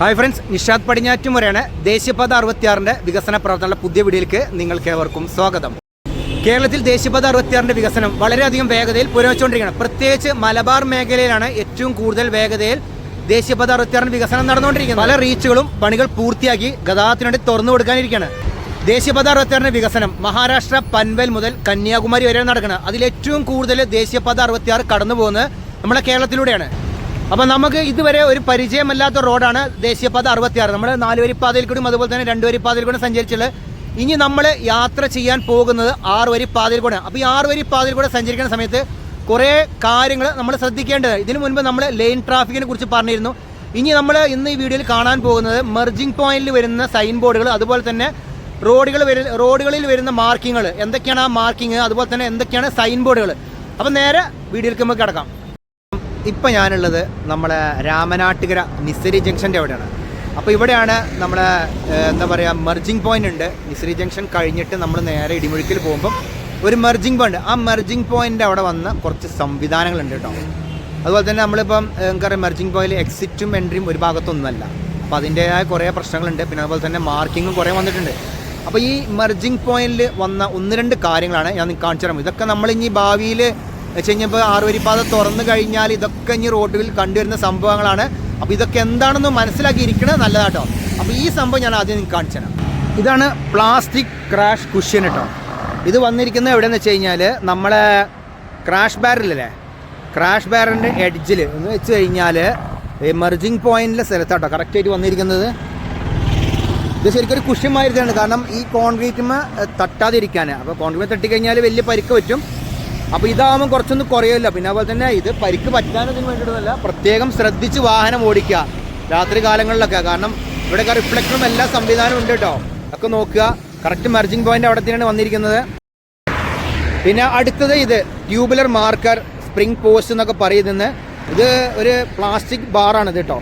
Hi friends Nishad പടിഞ്ഞാറ്റുമുറയാണ് ദേശീയപാത അറുപത്തിയാറിന്റെ വികസന പ്രവർത്തനങ്ങളുടെ പുതിയ വീഡിയോയിലേക്ക് നിങ്ങൾക്ക് ഏവർക്കും സ്വാഗതം. കേരളത്തിൽ ദേശീയപാത അറുപത്തിയാറിന്റെ വികസനം വളരെയധികം വേഗതയിൽ പുരോഗമിച്ചുകൊണ്ടിരിക്കുകയാണ്. പ്രത്യേകിച്ച് മലബാർ മേഖലയിലാണ് ഏറ്റവും കൂടുതൽ വേഗതയിൽ ദേശീയപാത അറുപത്തിയാറിന്റെ വികസനം നടന്നുകൊണ്ടിരിക്കുന്നത്. പല റീച്ചുകളും പണികൾ പൂർത്തിയാക്കി ഗതാഗതത്തിന് വേണ്ടി തുറന്നു കൊടുക്കാനിരിക്കുകയാണ്. ദേശീയപാത അറുപത്തിയാറിന്റെ വികസനം മഹാരാഷ്ട്ര പൻവൽ മുതൽ കന്യാകുമാരി വരെ നടക്കുന്നത്. അതിൽ ഏറ്റവും കൂടുതൽ ദേശീയപാത അറുപത്തിയാറ് കടന്നു പോകുന്നത് നമ്മുടെ കേരളത്തിലൂടെയാണ്. അപ്പം നമുക്ക് ഇതുവരെ ഒരു പരിചയമല്ലാത്ത റോഡാണ് ദേശീയപാത അറുപത്തിയാറ്. നമ്മൾ നാലുവരിപ്പാതയിൽ കൂടിയും അതുപോലെ തന്നെ രണ്ടുവരിപ്പാതയിൽ കൂടെ സഞ്ചരിച്ചുള്ളത് ഇനി നമ്മൾ യാത്ര ചെയ്യാൻ പോകുന്നത് ആറ് വരി പാതയിൽ കൂടെ അപ്പോൾ ഈ ആറ് വരി പാതയിൽ കൂടെ സഞ്ചരിക്കുന്ന സമയത്ത് കുറേ കാര്യങ്ങൾ നമ്മൾ ശ്രദ്ധിക്കേണ്ടത്. ഇതിനു മുൻപ് നമ്മൾ ലൈൻ ട്രാഫിക്കിനെ കുറിച്ച് പറഞ്ഞിരുന്നു. ഇനി നമ്മൾ ഇന്ന് ഈ വീഡിയോയിൽ കാണാൻ പോകുന്നത് മെർജിംഗ് പോയിന്റിൽ വരുന്ന സൈൻ ബോർഡുകൾ അതുപോലെ തന്നെ റോഡുകൾ റോഡുകളിൽ വരുന്ന മാർക്കിങ്ങുകൾ എന്തൊക്കെയാണ് ആ മാർക്കിങ് അതുപോലെ തന്നെ എന്തൊക്കെയാണ് സൈൻ ബോർഡുകൾ അപ്പം നേരെ വീഡിയോയിലേക്ക് നമുക്ക് കിടക്കാം. ഇപ്പം ഞാനുള്ളത് നമ്മളെ രാമനാട്ടുകര നിസരി ജംഗ്ഷന്റെ അവിടെയാണ്. അപ്പോൾ ഇവിടെയാണ് നമ്മളെ എന്താ പറയുക മെർജിങ് പോയിന്റ് ഉണ്ട്. നിസരി ജംഗ്ഷൻ കഴിഞ്ഞിട്ട് നമ്മൾ നേരെ ഇടിമുഴുക്കിൽ പോകുമ്പം ഒരു മെർജിങ് പോയിന്റ് ആ മെർജിങ് പോയിന്റ് അവിടെ വന്ന കുറച്ച് സംവിധാനങ്ങളുണ്ട് കേട്ടോ. അതുപോലെ തന്നെ നമ്മളിപ്പം എന്താ പറയുക മെർജിങ് പോയിന്റ് എക്സിറ്റും എൻട്രിയും ഒരു ഭാഗത്തൊന്നുമല്ല. അപ്പോൾ അതിന്റേതായ കുറേ പ്രശ്നങ്ങളുണ്ട്. പിന്നെ അതുപോലെ തന്നെ മാർക്കിങ്ങും കുറേ വന്നിട്ടുണ്ട്. അപ്പോൾ ഈ മെർജിങ് പോയിന്റിൽ വന്ന ഒന്ന് രണ്ട് കാര്യങ്ങളാണ് ഞാൻ കാണിച്ചു തരാം. ഇതൊക്കെ നമ്മൾ ഇനി ഭാവിയിൽ വെച്ച് കഴിഞ്ഞപ്പോൾ ആറുവരിപ്പാത തുറന്നു കഴിഞ്ഞാൽ ഇതൊക്കെ ഇനി റോഡുകളിൽ കണ്ടുവരുന്ന സംഭവങ്ങളാണ്. അപ്പോൾ ഇതൊക്കെ എന്താണെന്ന് മനസ്സിലാക്കിയിരിക്കണത് നല്ലതാട്ടോ. അപ്പോൾ ഈ സംഭവം ഞാൻ ആദ്യം നിങ്ങൾക്ക് കാണിച്ചു തരാം. ഇതാണ് പ്ലാസ്റ്റിക് ക്രാഷ് കുഷ്യൻ കേട്ടോ ഇത് വന്നിരിക്കുന്നത് എവിടെയെന്ന് വെച്ച് കഴിഞ്ഞാൽ നമ്മളെ ക്രാഷ് ബാരലല്ലേ ക്രാഷ് ബാരലിന്റെ എഡ്ജിൽ എന്ന് വെച്ച് കഴിഞ്ഞാൽ എമർജിങ് പോയിന്റിലെ സ്ഥലത്താട്ടോ കറക്റ്റായിട്ട് വന്നിരിക്കുന്നത്. ഇത് ശരിക്കും ഒരു കുഷ്യമായിരുന്നാണ് കാരണം ഈ കോൺക്രീറ്റുമ തട്ടാതിരിക്കാൻ അപ്പോൾ കോൺക്രീറ്റ് തട്ടിക്കഴിഞ്ഞാൽ വലിയ പരിക്ക് പറ്റും. അപ്പോൾ ഇതാകുമ്പോൾ കുറച്ചൊന്ന് കുറയുമല്ലോ പിന്നെ അതുപോലെ തന്നെ ഇത് പരിക്ക് പറ്റാനതിന് വേണ്ടിയിട്ടല്ല പ്രത്യേകം ശ്രദ്ധിച്ച് വാഹനം ഓടിക്കുക. രാത്രി കാലങ്ങളിലൊക്കെ. കാരണം ഇവിടെയൊക്കെ റിഫ്ലക്ടറും എല്ലാ സംവിധാനവും ഉണ്ട് കേട്ടോ. ഒക്കെ നോക്കുക. കറക്റ്റ് മെർജിങ് പോയിന്റ് അവിടെ തന്നെയാണ് വന്നിരിക്കുന്നത്. പിന്നെ അടുത്തത് ഇത് ട്യൂബുലർ മാർക്കർ സ്പ്രിംഗ് പോസ്റ്റ് എന്നൊക്കെ പറയുന്നത്. ഇത് ഒരു പ്ലാസ്റ്റിക് ബാറാണ് ഇത് കേട്ടോ.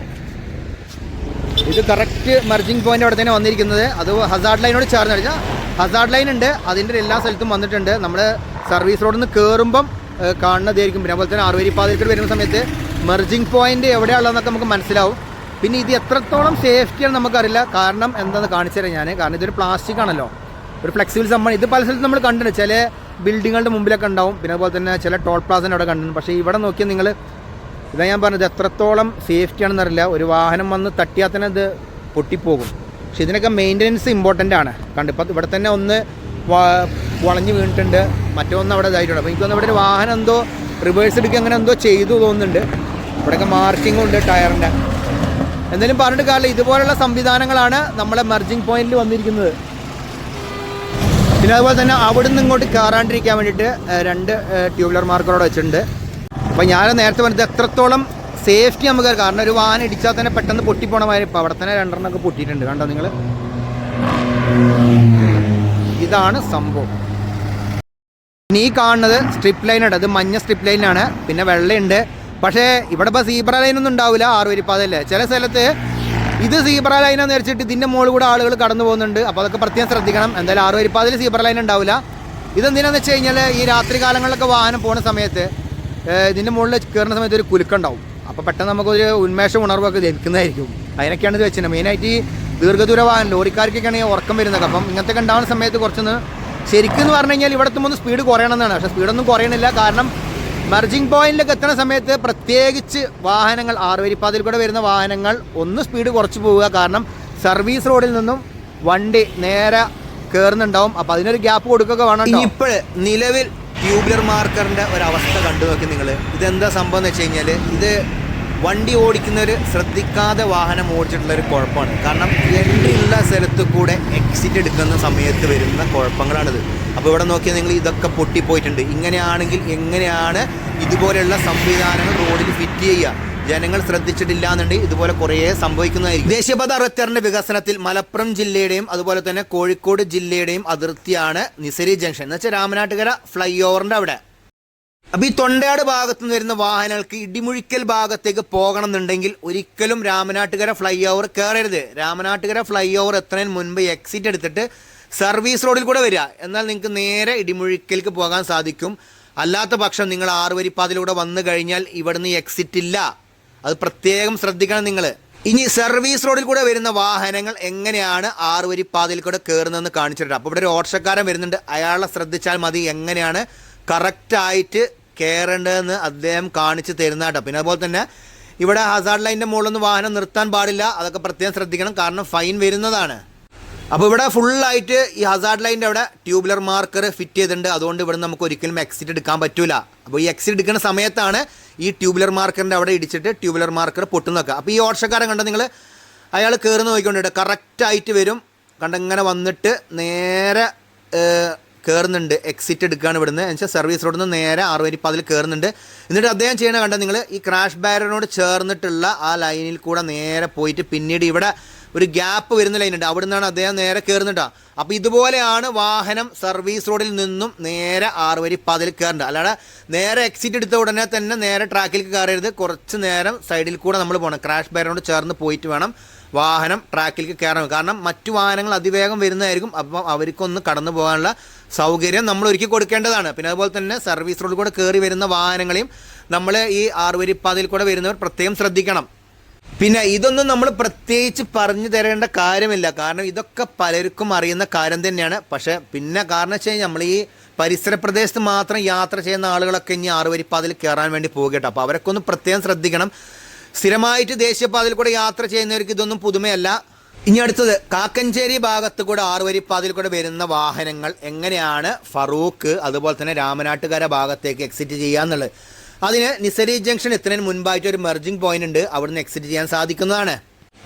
ഇത് കറക്റ്റ് മെർജിംഗ് പോയിന്റ് അവിടെ തന്നെ വന്നിരിക്കുന്നത്. അത് ഹസാർഡ് ലൈനോട് ചേർന്ന് കഴിഞ്ഞാൽ ഹസാർഡ് ലൈൻ ഉണ്ട്. അതിന്റെ എല്ലാ സ്ഥലത്തും വന്നിട്ടുണ്ട്. നമ്മൾ സർവീസ് റോഡിൽ നിന്ന് കയറുമ്പം കാണുന്നതായിരിക്കും. പിന്നെ അതുപോലെ തന്നെ ആറുവരി പാതയിലേക്ക് വരുന്ന സമയത്ത് മെർജിംഗ് പോയിന്റ് എവിടെയാണെന്നൊക്കെ നമുക്ക് മനസ്സിലാവും. പിന്നെ ഇത് എത്രത്തോളം സേഫ്റ്റിയാണ് നമുക്കറിയില്ല. കാരണം എന്താണെന്ന് കാണിച്ചു തരാം ഞാൻ കാരണം ഇതൊരു പ്ലാസ്റ്റിക് ആണല്ലോ. ഒരു ഫ്ലെക്സിബിൾ സംഭവം. ഇത് പല സ്ഥലത്ത് നമ്മൾ കണ്ടിട്ടുണ്ട്. ചില ബിൽഡിങ്ങുകളുടെ മുമ്പിലൊക്കെ ഉണ്ടാവും. പിന്നെ അതുപോലെ തന്നെ ചില ടോൾ പ്ലാസിന്റെ അവിടെ കണ്ടിട്ടുണ്ട്. പക്ഷേ ഇവിടെ നോക്കിയാൽ നിങ്ങൾ ഇതാ ഞാൻ പറഞ്ഞത് എത്രത്തോളം സേഫ്റ്റി ആണെന്ന് അറിയില്ല. ഒരു വാഹനം വന്ന് തട്ടിയാൽ തന്നെ ഇത് പൊട്ടിപ്പോകും. പക്ഷേ ഇതിനൊക്കെ മെയിന്റനൻസ് ഇമ്പോർട്ടന്റ് ആണ്. കണ്ട് ഇപ്പം ഇവിടെ തന്നെ ഒന്ന് വളഞ്ഞ് വീണിട്ടുണ്ട്. മറ്റൊന്ന് അവിടെ ഇതായിട്ടുണ്ട്. അപ്പോൾ എനിക്കൊന്ന് ഇവിടെ ഒരു വാഹനം എന്തോ റിവേഴ്സ് എടുക്കുക അങ്ങനെ എന്തോ ചെയ്തു തോന്നുന്നുണ്ട്. ഇവിടെയൊക്കെ മാർക്കിംഗ് ഉണ്ട് ടയറിന്റെ എന്തായാലും പറഞ്ഞിട്ട് കാരണം ഇതുപോലുള്ള സംവിധാനങ്ങളാണ് നമ്മളെ മെർജിങ് പോയിന്റിൽ വന്നിരിക്കുന്നത്. പിന്നെ അതുപോലെ തന്നെ അവിടെ നിന്ന് ഇങ്ങോട്ട് കയറാണ്ടിരിക്കാൻ വേണ്ടിയിട്ട് രണ്ട് രണ്ട് വീലർ മാർക്കറോടെ വെച്ചിട്ടുണ്ട്. അപ്പോൾ ഞാൻ നേരത്തെ പറഞ്ഞത് എത്രത്തോളം സേഫ്റ്റി നമുക്ക് കാരണം ഒരു വാഹനം ഇടിച്ചാൽ തന്നെ പെട്ടെന്ന് പൊട്ടിപ്പോണ ഇപ്പോൾ അവിടെ തന്നെ രണ്ടെണ്ണമൊക്കെ പൊട്ടിയിട്ടുണ്ട്. കണ്ടോ നിങ്ങൾ ഇതാണ് സംഭവം. നീ കാണുന്നത് സ്ട്രിപ്പ് ഉണ്ട്. അത് മഞ്ഞ സ്ട്രിപ്പ് ലൈനാണ് പിന്നെ വെള്ളയുണ്ട്. പക്ഷേ ഇവിടെ ഇപ്പോൾ സീബ്ര ലൈൻ ഒന്നും ഉണ്ടാവില്ല. ആറുവരിപ്പാതല്ലേ ചില സ്ഥലത്ത് ഇത് സീബ്ര ലൈനാന്ന് വെച്ചിട്ട് ഇതിന്റെ മുകളിൽ കൂടെ ആളുകൾ കടന്നു പോകുന്നുണ്ട്. അപ്പോൾ അതൊക്കെ പ്രത്യേകം ശ്രദ്ധിക്കണം. എന്തായാലും ആറുവരിപ്പാതയിൽ സീബ്ര ലൈൻ ഉണ്ടാവില്ല. ഇതെന്തിനാന്ന് വെച്ച് കഴിഞ്ഞാൽ ഈ രാത്രി കാലങ്ങളിലൊക്കെ വാഹനം പോകുന്ന സമയത്ത് ഇതിന്റെ മുകളിൽ കയറുന്ന സമയത്ത് ഒരു കുലുക്കുണ്ടാവും അപ്പോൾ പെട്ടെന്ന് നമുക്കൊരു ഉന്മേഷം ഉണർവൊക്കെ ലഭിക്കുന്നതായിരിക്കും. അതിനൊക്കെയാണ് ഇത് വെച്ചിട്ടുണ്ട് മെയിനായിട്ട് ഈ ദീർഘദൂര വാഹനം ലോറിക്കാർക്കൊക്കെയാണ് ഈ ഉറക്കം വരുന്നത്. അപ്പം ഇങ്ങനത്തെ ഉണ്ടാവുന്ന സമയത്ത് കുറച്ചൊന്ന് ശരിക്കും എന്ന് പറഞ്ഞു കഴിഞ്ഞാൽ ഇവിടെ എത്തുമ്പോൾ സ്പീഡ് കുറയണമെന്നാണ്. പക്ഷേ സ്പീഡൊന്നും കുറയണില്ല. കാരണം മെർജിംഗ് പോയിന്റിലേക്ക് എത്തുന്ന സമയത്ത് പ്രത്യേകിച്ച് വാഹനങ്ങൾ ആറുവരിപ്പാതിൽ കൂടെ വരുന്ന വാഹനങ്ങൾ ഒന്ന് സ്പീഡ് കുറച്ച് പോവുക. കാരണം സർവീസ് റോഡിൽ നിന്നും വണ്ടി നേരെ കയറുന്നുണ്ടാവും അപ്പം അതിനൊരു ഗ്യാപ്പ് കൊടുക്കുകയൊക്കെ വേണം ഇപ്പോൾ നിലവിൽ ട്യൂബുലർ മാർക്കറിന്റെ ഒരവസ്ഥ കണ്ടു നോക്കി നിങ്ങൾ ഇതെന്താ സംഭവം എന്ന് വെച്ച് കഴിഞ്ഞാൽ ഇത് വണ്ടി ഓടിക്കുന്നവർ ശ്രദ്ധിക്കാതെ വാഹനം ഓടിച്ചിട്ടുള്ള ഒരു കുഴപ്പമാണ്. കാരണം എൻട്രി ഉള്ള സ്ഥലത്ത് കൂടെ എക്സിറ്റ് എടുക്കുന്ന സമയത്ത് വരുന്ന കുഴപ്പങ്ങളാണിത്. അപ്പോൾ ഇവിടെ നോക്കിയാൽ നിങ്ങൾ ഇതൊക്കെ പൊട്ടിപ്പോയിട്ടുണ്ട്. ഇങ്ങനെയാണെങ്കിൽ എങ്ങനെയാണ് ഇതുപോലെയുള്ള സംവിധാനങ്ങൾ റോഡിൽ ഫിറ്റ് ചെയ്യുക? ജനങ്ങൾ ശ്രദ്ധിച്ചിട്ടില്ല എന്നുണ്ടെങ്കിൽ ഇതുപോലെ കുറേ സംഭവിക്കുന്നതായിരിക്കും. ദേശീയപാത അറുപത്തിയാറിന്റെ വികസനത്തിൽ മലപ്പുറം ജില്ലയുടെയും അതുപോലെ തന്നെ കോഴിക്കോട് ജില്ലയുടെയും അതിർത്തിയാണ് നിസരി ജംഗ്ഷൻ. എന്ന് വെച്ചാൽ രാമനാട്ടുകര ഫ്ലൈ ഓവറിന്റെ അവിടെ. അപ്പൊ ഈ തൊണ്ടയാട് ഭാഗത്ത് നിന്ന് വരുന്ന വാഹനങ്ങൾക്ക് ഇടിമുഴിക്കൽ ഭാഗത്തേക്ക് പോകണം എന്നുണ്ടെങ്കിൽ ഒരിക്കലും രാമനാട്ടുകര ഫ്ലൈ ഓവർ കയറരുത്. രാമനാട്ടുകര ഫ്ലൈ ഓവർ എത്രയും മുൻപ് എക്സിറ്റ് എടുത്തിട്ട് സർവീസ് റോഡിൽ കൂടെ വരിക. എന്നാൽ നിങ്ങൾക്ക് നേരെ ഇടിമുഴിക്കലേക്ക് പോകാൻ സാധിക്കും. അല്ലാത്ത പക്ഷം നിങ്ങൾ ആറുവരിപ്പാതിലൂടെ വന്നു കഴിഞ്ഞാൽ ഇവിടുന്ന് എക്സിറ്റ് ഇല്ല. അത് പ്രത്യേകം ശ്രദ്ധിക്കണം നിങ്ങൾ ഇനി സർവീസ് റോഡിൽ കൂടെ വരുന്ന വാഹനങ്ങൾ എങ്ങനെയാണ് ആറ് വരി പാതയിൽ കൂടെ കയറുന്നതെന്ന് കാണിച്ചിട്ടുണ്ട് അപ്പോൾ ഇവിടെ ഒരു ഓട്ടോക്കാരൻ വരുന്നുണ്ട്. അയാളെ ശ്രദ്ധിച്ചാൽ മതി എങ്ങനെയാണ് കറക്റ്റായിട്ട് കയറേണ്ടതെന്ന് അദ്ദേഹം കാണിച്ച് തരുന്നതാട്ടോ പിന്നെ അതുപോലെ തന്നെ ഇവിടെ ഹസാർഡ് ലൈനിന്റെ മുകളിലൊന്നും വാഹനം നിർത്താൻ പാടില്ല. അതൊക്കെ പ്രത്യേകം ശ്രദ്ധിക്കണം. കാരണം ഫൈൻ വരുന്നതാണ്. അപ്പോൾ ഇവിടെ ഫുള്ളായിട്ട് ഈ ഹസാർഡ് ലൈന്റെ അവിടെ ട്യൂബുലർ മാർക്കർ ഫിറ്റ് ചെയ്തിട്ടുണ്ട്. അതുകൊണ്ട് ഇവിടെ നമുക്ക് ഒരിക്കലും എക്സിറ്റ് എടുക്കാൻ പറ്റില്ല അപ്പോൾ ഈ എക്സിറ്റ് എടുക്കുന്ന സമയത്താണ് ഈ ട്യൂബുലർ മാർക്കറിന്റെ അവിടെ ഇടിച്ചിട്ട് ട്യൂബുലർ മാർക്കർ പൊട്ടുന്നൊക്കെ അപ്പോൾ ഈ ഓട്ടക്കാരൻ കണ്ട നിങ്ങൾ അയാൾ കയറുന്ന നോക്കിക്കൊണ്ടിട്ട് കറക്റ്റായിട്ട് വരും. കണ്ടിങ്ങനെ വന്നിട്ട് നേരെ കയറുന്നുണ്ട് എക്സിറ്റ് എടുക്കുകയാണ് ഇവിടുന്ന്. എന്നുവെച്ചാൽ സർവീസ് റോഡിൽ നിന്ന് നേരെ ആറുവരിപ്പാതിൽ കയറുന്നുണ്ട് എന്നിട്ട് അദ്ദേഹം ചെയ്യണ കണ്ട നിങ്ങൾ ഈ ക്രാഷ് ബാരനോട് ചേർന്നിട്ടുള്ള ആ ലൈനിൽ കൂടെ നേരെ പോയിട്ട് പിന്നീട് ഇവിടെ ഒരു ഗ്യാപ്പ് വരുന്ന ലൈനുണ്ട് അവിടെ നിന്നാണ് അദ്ദേഹം നേരെ കയറുന്നുണ്ടാ അപ്പോൾ ഇതുപോലെയാണ് വാഹനം സർവീസ് റോഡിൽ നിന്നും നേരെ ആറ് വരി പതിൽ കയറേണ്ടത് അല്ലാതെ നേരെ എക്സിറ്റ് എടുത്ത ഉടനെ തന്നെ നേരെ ട്രാക്കിലേക്ക് കയറരുത്. കുറച്ച് നേരം സൈഡിൽ കൂടെ നമ്മൾ പോകണം. ക്രാഷ് ബാരനോട് ചേർന്ന് പോയിട്ട് വേണം വാഹനം ട്രാക്കിലേക്ക് കയറണം. കാരണം മറ്റു വാഹനങ്ങൾ അതിവേഗം വരുന്നതായിരിക്കും. അപ്പം അവർക്കൊന്ന് കടന്നു പോകാനുള്ള സൗകര്യം നമ്മൾ ഒരുക്കി കൊടുക്കേണ്ടതാണ്. പിന്നെ അതുപോലെ തന്നെ സർവീസ് റോഡിൽ കൂടെ കയറി വരുന്ന വാഹനങ്ങളെയും നമ്മൾ ഈ ആറുവരിപ്പാതയിൽ കൂടെ വരുന്നവർ പ്രത്യേകം ശ്രദ്ധിക്കണം. പിന്നെ ഇതൊന്നും നമ്മൾ പ്രത്യേകിച്ച് പറഞ്ഞു തരേണ്ട കാര്യമില്ല. കാരണം ഇതൊക്കെ പലർക്കും അറിയുന്ന കാര്യം തന്നെയാണ്. പക്ഷേ പിന്നെ കാരണം വെച്ച് കഴിഞ്ഞാൽ നമ്മൾ ഈ പരിസര പ്രദേശത്ത് മാത്രം യാത്ര ചെയ്യുന്ന ആളുകളൊക്കെ ഇനി ആറുവരിപ്പാതയിൽ കയറാൻ വേണ്ടി പോകട്ടെ അപ്പോൾ അവരൊക്കെ ഒന്ന് പ്രത്യേകം ശ്രദ്ധിക്കണം. സ്ഥിരമായിട്ട് ദേശീയപാതയിൽ കൂടെ യാത്ര ചെയ്യുന്നവർക്ക് ഇതൊന്നും പുതുമയല്ല. ഇനി അടുത്തത് കാക്കഞ്ചേരി ഭാഗത്ത് കൂടെ ആറുവരിപ്പാതയിൽ കൂടെ വരുന്ന വാഹനങ്ങൾ എങ്ങനെയാണ് ഫറൂഖ് അതുപോലെ തന്നെ രാമനാട്ടുകര ഭാഗത്തേക്ക് എക്സിറ്റ് ചെയ്യാന്നുള്ളത് അതിന് നിസരി ജംഗ്ഷൻ എത്തുന്നതിന് മുൻപായിട്ട് ഒരു മെർജിംഗ് പോയിന്റ് ഉണ്ട്. അവിടുന്ന് എക്സിറ്റ് ചെയ്യാൻ സാധിക്കുന്നതാണ്.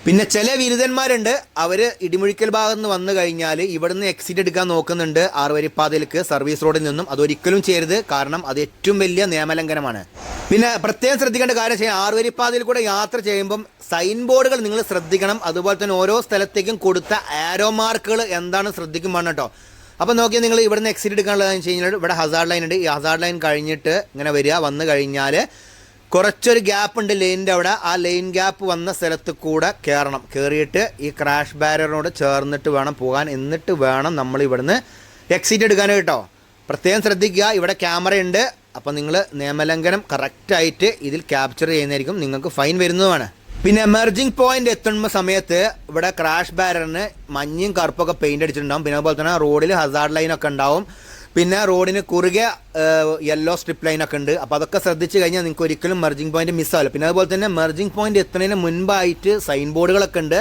പിന്നെ ചില ബിരുദന്മാരുണ്ട് അവർ ഇടിമുഴിക്കൽ ഭാഗത്ത് നിന്ന് വന്നു കഴിഞ്ഞാൽ ഇവിടുന്ന് എക്സിറ്റ് എടുക്കാൻ നോക്കുന്നുണ്ട്. ആറുവരിപ്പാതയിലേക്ക് സർവീസ് റോഡിൽ നിന്നും. അതൊരിക്കലും ചെയ്യരുത്. കാരണം അത് ഏറ്റവും വലിയ നിയമലംഘനമാണ്. പിന്നെ പ്രത്യേകം ശ്രദ്ധിക്കേണ്ട കാര്യം ചെയ്യാം ആറുവരിപ്പാതയിൽ കൂടെ യാത്ര ചെയ്യുമ്പം സൈൻ ബോർഡുകൾ നിങ്ങൾ ശ്രദ്ധിക്കണം. അതുപോലെ തന്നെ ഓരോ സ്ഥലത്തേക്കും കൊടുത്ത ആരോ മാർക്കുകൾ എന്താണ് ശ്രദ്ധിക്കും വേണം കേട്ടോ. അപ്പോൾ നോക്കിയാൽ നിങ്ങൾ ഇവിടുന്ന് എക്സിറ്റ് എടുക്കാനുള്ളതെന്ന് വെച്ച് കഴിഞ്ഞാൽ ഇവിടെ ഹസാർഡ് ലൈൻ ഉണ്ട്. ഈ ഹസാർഡ് ലൈൻ കഴിഞ്ഞിട്ട് ഇങ്ങനെ വരിക. വന്നു കഴിഞ്ഞാൽ കുറച്ചൊരു ഗ്യാപ്പ് ഉണ്ട് ലൈനിന്റെ അവിടെ. ആ ലൈൻ ഗ്യാപ്പ് വന്ന സ്ഥലത്ത് കൂടെ കയറണം കയറിയിട്ട് ഈ ക്രാഷ് ബാരിയറിനോട് ചേർന്നിട്ട് വേണം പോകാൻ. എന്നിട്ട് വേണം നമ്മൾ ഇവിടുന്ന് എക്സിറ്റ് എടുക്കാൻ കേട്ടോ. പ്രത്യേകം ശ്രദ്ധിക്കുക. ഇവിടെ ക്യാമറ ഉണ്ട്. അപ്പോൾ നിങ്ങൾ നിയമലംഘനം കറക്റ്റായിട്ട് ഇതിൽ ക്യാപ്ചർ ചെയ്യുന്നതായിരിക്കും. നിങ്ങൾക്ക് ഫൈൻ വരുന്നതുമാണ്. പിന്നെ എമർജിങ് പോയിന്റ് എത്തുന്ന സമയത്ത് ഇവിടെ ക്രാഷ് ബാരറിന് മഞ്ഞയും കറുപ്പൊക്കെ പെയിന്റ് അടിച്ചിട്ടുണ്ടാവും. പിന്നെ അതുപോലെ തന്നെ റോഡിൽ ഹസാർഡ് ലൈനൊക്കെ ഉണ്ടാവും. പിന്നെ റോഡിന് കുറുകെ യെല്ലോ സ്ട്രിപ്പ് ലൈൻ ഒക്കെ ഉണ്ട്. അപ്പോൾ അതൊക്കെ ശ്രദ്ധിച്ചു കഴിഞ്ഞാൽ നിങ്ങൾക്ക് ഒരിക്കലും മെർജിംഗ് പോയിന്റ് മിസ് ആവില്ല പിന്നെ അതുപോലെ തന്നെ മെർജിംഗ് പോയിന്റ് എത്തുന്നതിന് മുൻപായിട്ട് സൈൻ ബോർഡുകളൊക്കെ ഉണ്ട്.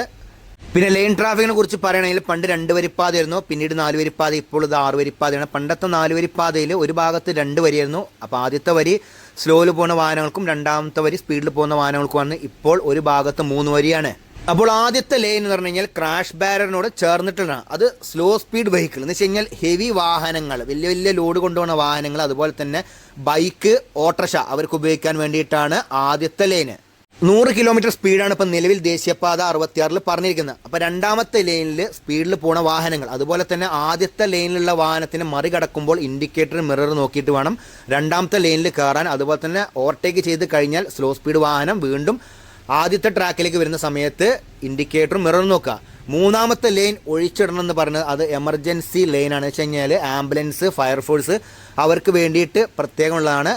പിന്നെ ലൈൻ ട്രാഫിക്കിനെ കുറിച്ച് പറയുകയാണെങ്കിൽ പണ്ട് രണ്ട് വരിപ്പാതയായിരുന്നു. പിന്നീട് നാല് വരിപ്പാത ഇപ്പോൾ ഇത് ആറ് വരിപ്പാതയാണ്. പണ്ടത്തെ നാല് വരിപ്പാതയിൽ ഒരു ഭാഗത്ത് രണ്ട് വരിയായിരുന്നു. അപ്പോൾ ആദ്യത്തെ വരി സ്ലോയിൽ പോകുന്ന വാഹനങ്ങൾക്കും രണ്ടാമത്തെ വരി സ്പീഡിൽ പോകുന്ന വാഹനങ്ങൾക്കുമാണ് ഇപ്പോൾ ഒരു ഭാഗത്ത് മൂന്ന് വരിയാണ്. അപ്പോൾ ആദ്യത്തെ ലൈൻ എന്ന് പറഞ്ഞു കഴിഞ്ഞാൽ ക്രാഷ് ബാരറിനോട് ചേർന്നിട്ടുള്ളതാണ് അത് സ്ലോ സ്പീഡ് വെഹിക്കിൾ എന്ന് വെച്ച് കഴിഞ്ഞാൽ ഹെവി വാഹനങ്ങൾ വലിയ വലിയ ലോഡ് കൊണ്ടുപോകുന്ന വാഹനങ്ങൾ അതുപോലെ തന്നെ ബൈക്ക് ഓട്ടർഷ അവർക്ക് ഉപയോഗിക്കാൻ വേണ്ടിയിട്ടാണ് ആദ്യത്തെ ലൈന് നൂറ് കിലോമീറ്റർ സ്പീഡാണ് ഇപ്പം നിലവിൽ ദേശീയപാത അറുപത്തിയാറിൽ പറഞ്ഞിരിക്കുന്നത്. അപ്പോൾ രണ്ടാമത്തെ ലൈനിൽ സ്പീഡിൽ പോണ വാഹനങ്ങൾ അതുപോലെ തന്നെ ആദ്യത്തെ ലൈനിലുള്ള വാഹനത്തിന് മറികടക്കുമ്പോൾ ഇൻഡിക്കേറ്റർ മിറർ നോക്കിയിട്ട് വേണം രണ്ടാമത്തെ ലൈനിൽ കയറാൻ അതുപോലെ തന്നെ ഓവർടേക്ക് ചെയ്ത് കഴിഞ്ഞാൽ സ്ലോ സ്പീഡ് വാഹനം വീണ്ടും ആദ്യത്തെ ട്രാക്കിലേക്ക് വരുന്ന സമയത്ത് ഇൻഡിക്കേറ്റർ മിറർ നോക്കുക. മൂന്നാമത്തെ ലൈൻ ഒഴിച്ചിടണം എന്ന് പറഞ്ഞത് അത് എമർജൻസി ലൈനാണ് വെച്ച് കഴിഞ്ഞാൽ ആംബുലൻസ് ഫയർഫോഴ്സ് അവർക്ക് വേണ്ടിയിട്ട് പ്രത്യേകമുള്ളതാണ്.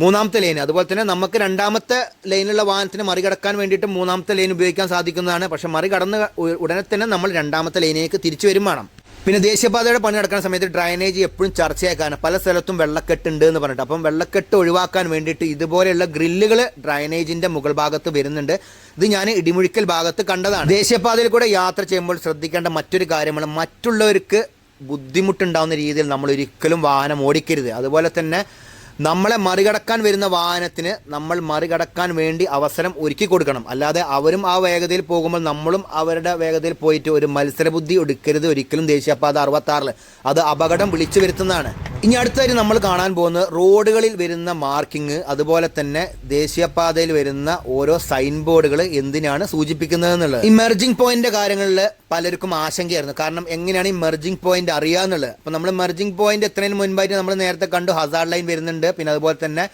മൂന്നാമത്തെ ലൈൻ അതുപോലെ തന്നെ നമുക്ക് രണ്ടാമത്തെ ലൈനിലുള്ള വാഹനത്തിന് മറികടക്കാൻ വേണ്ടിയിട്ട് മൂന്നാമത്തെ ലൈൻ ഉപയോഗിക്കാൻ സാധിക്കുന്നതാണ്. പക്ഷെ മറികടന്ന് ഉടനെ തന്നെ നമ്മൾ രണ്ടാമത്തെ ലൈനിലേക്ക് തിരിച്ചു വരും വേണം. പിന്നെ ദേശീയപാതയുടെ പണി നടക്കുന്ന സമയത്ത് ഡ്രൈനേജ് എപ്പോഴും ചർച്ചയാക്കാണ് പല സ്ഥലത്തും വെള്ളക്കെട്ടുണ്ട് എന്ന് പറഞ്ഞിട്ട്. അപ്പം വെള്ളക്കെട്ട് ഒഴിവാക്കാൻ വേണ്ടിയിട്ട് ഇതുപോലെയുള്ള ഗ്രില്ലുകൾ ഡ്രൈനേജിന്റെ മുകൾ ഭാഗത്ത് വരുന്നുണ്ട്. ഇത് ഞാൻ ഇടിമുഴിക്കൽ ഭാഗത്ത് കണ്ടതാണ്. ദേശീയപാതയിൽ കൂടെ യാത്ര ചെയ്യുമ്പോൾ ശ്രദ്ധിക്കേണ്ട മറ്റൊരു കാര്യമാണ് മറ്റുള്ളവർക്ക് ബുദ്ധിമുട്ടുണ്ടാവുന്ന രീതിയിൽ നമ്മൾ ഒരിക്കലും വാഹനം ഓടിക്കരുത്. അതുപോലെ തന്നെ നമ്മളെ മറികടക്കാൻ വരുന്ന വാഹനത്തിന് നമ്മൾ മറികടക്കാൻ വേണ്ടി അവസരം ഒരുക്കി കൊടുക്കണം. അല്ലാതെ അവരും ആ വേഗതയിൽ പോകുമ്പോൾ നമ്മളും അവരുടെ വേഗതയിൽ പോയിട്ട് ഒരു മത്സരബുദ്ധി എടുക്കരുത് ഒരിക്കലും ദേശീയപാത അറുപത്താറിൽ അത് അപകടം വിളിച്ചു വരുത്തുന്നതാണ്. ഇനി അടുത്തതായി നമ്മൾ കാണാൻ പോകുന്നത് റോഡുകളിൽ വരുന്ന മാർക്കിംഗ് അതുപോലെ തന്നെ ദേശീയപാതയിൽ വരുന്ന ഓരോ സൈൻ ബോർഡുകൾ എന്തിനാണ് സൂചിപ്പിക്കുന്നത് എന്നുള്ളത്. ഇമർജിംഗ് മെർജിംഗ് പോയിന്റ് കാര്യങ്ങളിൽ പലർക്കും ആശങ്കയായിരുന്നു. കാരണം എങ്ങനെയാണ് ഈ മെർജിംഗ് പോയിന്റ് അറിയാന്നുള്ളത്. അപ്പം നമ്മൾ മെർജിംഗ് പോയിന്റ് എത്രയും മുൻപായിട്ട് നമ്മൾ നേരത്തെ കണ്ടു. ഹസാർഡ് ലൈൻ വരുന്നുണ്ട്. പിന്നെ അതുപോലെ തന്നെ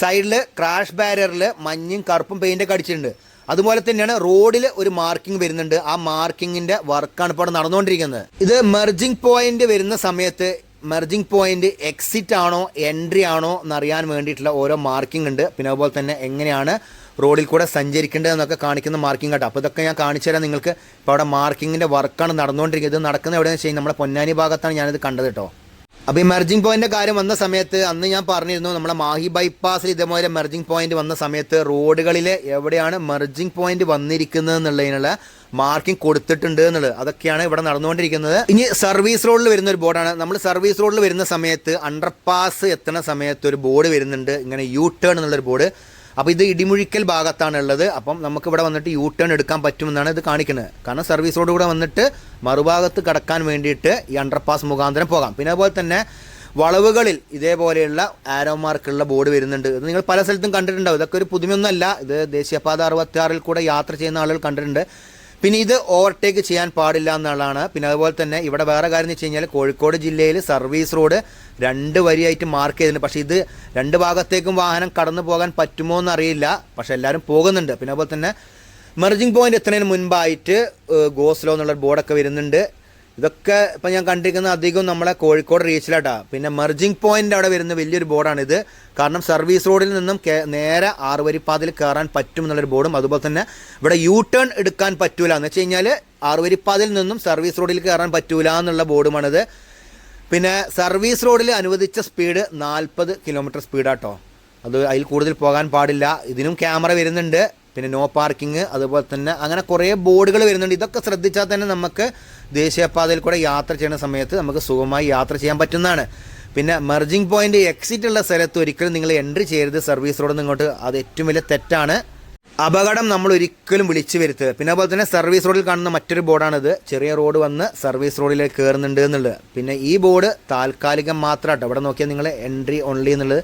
സൈഡിൽ ക്രാഷ് ബാരിയറിൽ മഞ്ഞും കറുപ്പും പെയിന്റൊക്കെ അടിച്ചിട്ടുണ്ട്. അതുപോലെ തന്നെയാണ് റോഡിൽ ഒരു മാർക്കിംഗ് വരുന്നുണ്ട്. ആ മാർക്കിങ്ങിന്റെ വർക്കാണ് ഇപ്പോൾ നടന്നുകൊണ്ടിരിക്കുന്നത്. ഇത് മെർജിംഗ് പോയിന്റ് വരുന്ന സമയത്ത് മെർജിംഗ് പോയിന്റ് എക്സിറ്റ് ആണോ എൻട്രി ആണോ എന്നറിയാൻ വേണ്ടിയിട്ടുള്ള ഓരോ മാർക്കിംഗ് ഉണ്ട്. പിന്നെ അതുപോലെ തന്നെ എങ്ങനെയാണ് റോഡിൽ കൂടെ സഞ്ചരിക്കേണ്ടതെന്നൊക്കെ കാണിക്കുന്ന മാർക്കിംഗ് കേട്ടോ. അപ്പോൾ ഇതൊക്കെ ഞാൻ കാണിച്ചു തരാം നിങ്ങൾക്ക്. ഇപ്പോൾ അവിടെ മാർക്കിങ്ങിന്റെ വർക്കാണ് നടന്നുകൊണ്ടിരിക്കുന്നത്. ഇത് നടക്കുന്നത് എവിടെയെന്ന് വെച്ച് കഴിഞ്ഞാൽ നമ്മുടെ പൊന്നാനി ഭാഗത്താണ് ഞാനിത് കണ്ടത് കേട്ടോ. അപ്പോൾ ഈ മെർജിംഗ് പോയിന്റ് കാര്യം വന്ന സമയത്ത് അന്ന് ഞാൻ പറഞ്ഞിരുന്നു നമ്മുടെ മാഹി ബൈപ്പാസിൽ ഇതേപോലെ മെർജിംഗ് പോയിന്റ് വന്ന സമയത്ത് റോഡുകളിൽ എവിടെയാണ് മെർജിംഗ് പോയിന്റ് വന്നിരിക്കുന്നത് എന്നുള്ളതിനുള്ള മാർക്കിംഗ് കൊടുത്തിട്ടുണ്ട് എന്നുള്ളത്. അതൊക്കെയാണ് ഇവിടെ നടന്നുകൊണ്ടിരിക്കുന്നത്. ഇനി സർവീസ് റോഡിൽ വരുന്ന ഒരു ബോർഡാണ് നമ്മൾ സർവീസ് റോഡിൽ വരുന്ന സമയത്ത് അണ്ടർപാസ് എത്തുന്ന സമയത്ത് ഒരു ബോർഡ് വരുന്നുണ്ട്. ഇങ്ങനെ യു ടേൺ എന്നുള്ളൊരു ബോർഡ് അപ്പോൾ ഇത് ഇടിമുഴിക്കൽ ഭാഗത്താണ് ഉള്ളത് അപ്പം നമുക്ക് ഇവിടെ വന്നിട്ട് യൂ ടേൺ എടുക്കാൻ പറ്റുമെന്നാണ് ഇത് കാണിക്കുന്നത്. കാരണം സർവീസ് റോഡ് കൂടെ വന്നിട്ട് മറുഭാഗത്ത് കടക്കാൻ വേണ്ടിയിട്ട് ഈ അണ്ടർപാസ് മുഖാന്തരം പോകാം. പിന്നെ അതുപോലെ തന്നെ വളവുകളിൽ ഇതേപോലെയുള്ള ആരോ മാർക്കുള്ള ബോർഡ് വരുന്നുണ്ട്. ഇത് നിങ്ങൾ പല സ്ഥലത്തും കണ്ടിട്ടുണ്ടാവും. ഇതൊക്കെ ഒരു പുതുമയൊന്നുമല്ല. ഇത് ദേശീയപാത അറുപത്തി ആറിൽ കൂടെ യാത്ര ചെയ്യുന്ന ആളുകൾ കണ്ടിട്ടുണ്ട്. പിന്നെ ഇത് ഓവർടേക്ക് ചെയ്യാൻ പാടില്ല എന്നുള്ളതാണ്. പിന്നെ അതുപോലെ തന്നെ ഇവിടെ വേറെ കാര്യം എന്ന് വെച്ച് കഴിഞ്ഞാൽ കോഴിക്കോട് ജില്ലയിൽ സർവീസ് റോഡ് രണ്ട് വരിയായിട്ട് മാർക്ക് ചെയ്തിട്ടുണ്ട്. പക്ഷേ ഇത് രണ്ട് ഭാഗത്തേക്കും വാഹനം കടന്നു പോകാൻ പറ്റുമോ എന്നറിയില്ല. പക്ഷേ എല്ലാവരും പോകുന്നുണ്ട്. പിന്നെ അതുപോലെ തന്നെ മെർജിംഗ് പോയിന്റ് എത്തുന്നതിന് മുൻപായിട്ട് ഗോസ്ലോ എന്നുള്ള ബോർഡൊക്കെ വരുന്നുണ്ട്. ഇതൊക്കെ ഇപ്പം ഞാൻ കണ്ടിരിക്കുന്ന അധികം നമ്മളെ കോഴിക്കോട് റീച്ചിലാട്ടാ പിന്നെ മെർജിംഗ് പോയിന്റ് അവിടെ വരുന്ന വലിയൊരു ബോർഡാണിത്. കാരണം സർവീസ് റോഡിൽ നിന്നും നേരെ ആറുവരിപ്പാതയിൽ കയറാൻ പറ്റും എന്നുള്ളൊരു ബോർഡും അതുപോലെ തന്നെ ഇവിടെ യൂ ടേൺ എടുക്കാൻ പറ്റൂല. എന്ന് വെച്ച് കഴിഞ്ഞാൽ ആറുവരിപ്പാതയിൽ നിന്നും സർവീസ് റോഡിൽ കയറാൻ പറ്റൂല എന്നുള്ള ബോർഡുമാണിത്. പിന്നെ സർവീസ് റോഡിൽ അനുവദിച്ച സ്പീഡ് നാൽപ്പത് കിലോമീറ്റർ സ്പീഡാട്ടോ അത് അതിൽ കൂടുതൽ പോകാൻ പാടില്ല. ഇതിനും ക്യാമറ വരുന്നുണ്ട്. പിന്നെ നോ പാർക്കിംഗ് അതുപോലെ തന്നെ അങ്ങനെ കുറേ ബോർഡുകൾ വരുന്നുണ്ട്. ഇതൊക്കെ ശ്രദ്ധിച്ചാൽ തന്നെ നമുക്ക് ദേശീയപാതയിൽ കൂടെ യാത്ര ചെയ്യുന്ന സമയത്ത് നമുക്ക് സുഖമായി യാത്ര ചെയ്യാൻ പറ്റുന്നതാണ്. പിന്നെ മെർജിംഗ് പോയിന്റ് എക്സിറ്റ് ഉള്ള സ്ഥലത്ത് ഒരിക്കലും നിങ്ങൾ എൻട്രി ചെയ്യരുത്. സർവീസ് റോഡിൽ ഇങ്ങോട്ട് അത് ഏറ്റവും വലിയ തെറ്റാണ്. അപകടം നമ്മൾ ഒരിക്കലും വിളിച്ചു വരുത്തുക. പിന്നെ അതുപോലെ തന്നെ സർവീസ് റോഡിൽ കാണുന്ന മറ്റൊരു ബോർഡാണിത് ചെറിയ റോഡ് വന്ന് സർവീസ് റോഡിലേക്ക് കയറുന്നുണ്ട് എന്നുള്ളത്. പിന്നെ ഈ ബോർഡ് താൽക്കാലികം മാത്രമാട്ടോ ഇവിടെ നോക്കിയാൽ നിങ്ങൾ എൻട്രി ഓൺലി എന്നുള്ളത്.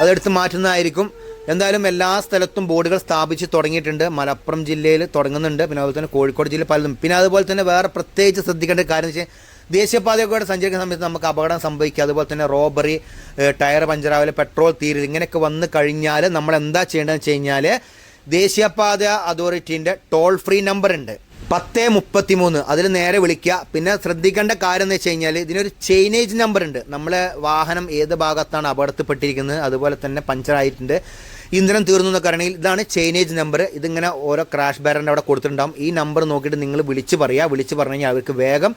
അതെടുത്ത് മാറ്റുന്നതായിരിക്കും. എന്തായാലും എല്ലാ സ്ഥലത്തും ബോർഡുകൾ സ്ഥാപിച്ച് തുടങ്ങിയിട്ടുണ്ട്. മലപ്പുറം ജില്ലയിൽ തുടങ്ങുന്നുണ്ട്. പിന്നെ അതുപോലെ തന്നെ കോഴിക്കോട് ജില്ലയിൽ പലതും. പിന്നെ അതുപോലെ തന്നെ വേറെ പ്രത്യേകിച്ച് ശ്രദ്ധിക്കേണ്ട കാര്യം എന്ന് വെച്ചാൽ ദേശീയപാതയൊക്കെ സഞ്ചരിക്കുന്ന സമയത്ത് നമുക്ക് അപകടം സംഭവിക്കുക. അതുപോലെ തന്നെ റോബറി ടയർ പഞ്ചറാവൽ പെട്രോൾ തീരൽ ഇങ്ങനെയൊക്കെ വന്നു കഴിഞ്ഞാൽ നമ്മൾ എന്താ ചെയ്യേണ്ടതെന്ന് വെച്ച് കഴിഞ്ഞാൽ ദേശീയപാത അതോറിറ്റീന്റെ ടോൾ ഫ്രീ നമ്പർ ഉണ്ട്. പത്ത് മുപ്പത്തി മൂന്ന് അതിൽ നേരെ വിളിക്കുക. പിന്നെ ശ്രദ്ധിക്കേണ്ട കാര്യം എന്ന് വെച്ച് കഴിഞ്ഞാൽ ഇതിനൊരു ചെയിനേജ് നമ്പർ ഉണ്ട്. നമ്മളെ വാഹനം ഏത് ഭാഗത്താണ് അപകടത്തിൽപ്പെട്ടിരിക്കുന്നത്. അതുപോലെ തന്നെ പഞ്ചറായിട്ടുണ്ട്. ഇന്ധനം തീർന്നു എന്നൊക്കെ അറിയണമെങ്കിൽ ഇതാണ് ചൈനേജ് നമ്പർ ഇതിങ്ങനെ ഓരോ ക്രാഷ് ബാരറിന്റെ അവിടെ കൊടുത്തിട്ടുണ്ടാകും ഈ നമ്പർ നോക്കിയിട്ട് നിങ്ങൾ വിളിച്ച് പറയുക. വിളിച്ച് പറഞ്ഞു കഴിഞ്ഞാൽ അവർക്ക് വേഗം